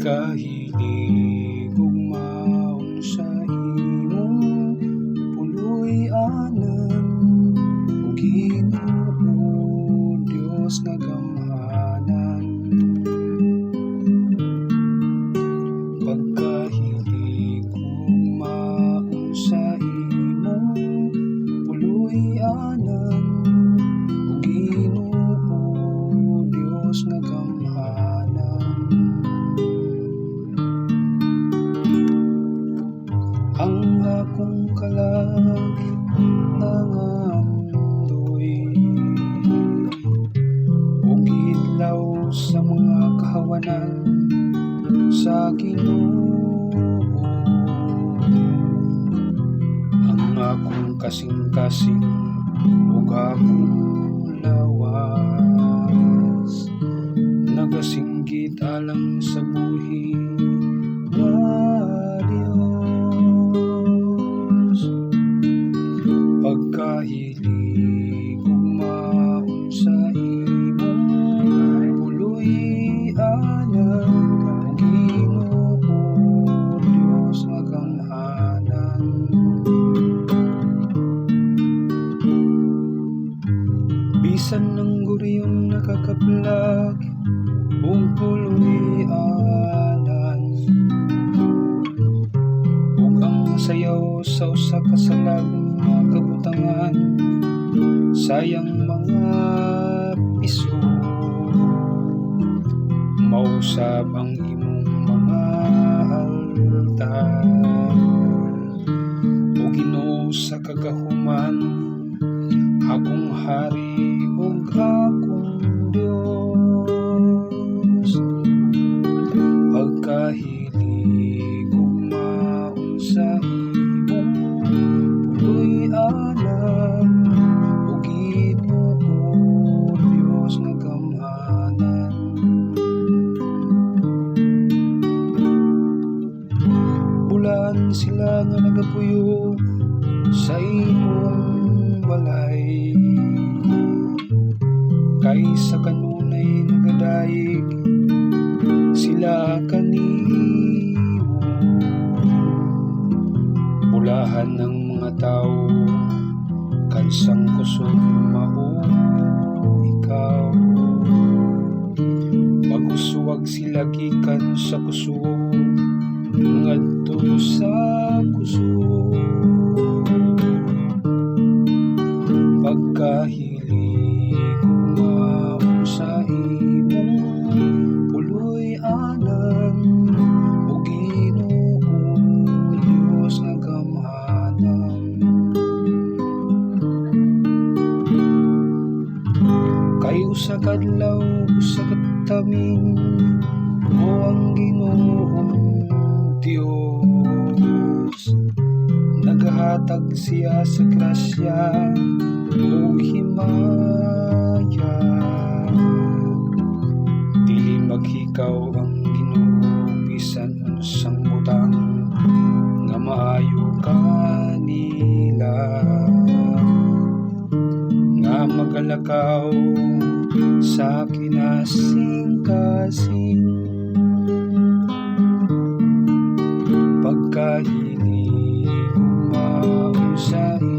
Kahilig ugmaon sa imong puloy anan. Ug Dios nga kahawanan sa Ginoo. Ang akong kasing-kasing ug akong lawas. Nagasinggit alang sa buhi sa usa ka salag nga kabutangan. Sayang mga piso. Mausab ang imong mga altar. O Ginoo sa kagahuman akong hari nga nagapuyo sa imong balay kay sa kanunay nagadayig sila kanimo bulahan ng mga tao kansang kusog mao ikaw. Maguswag sila gikan sa kusog ngadto sa kadlaw usa ka tamin o ang Ginoong Dios naghatag siya sa grasya ug himaya dili maghikaw ang Ginoo bisan unsang butang nga maayo kanila nga magalakaw sa kinasing-kasing pagkahilig umaon sa.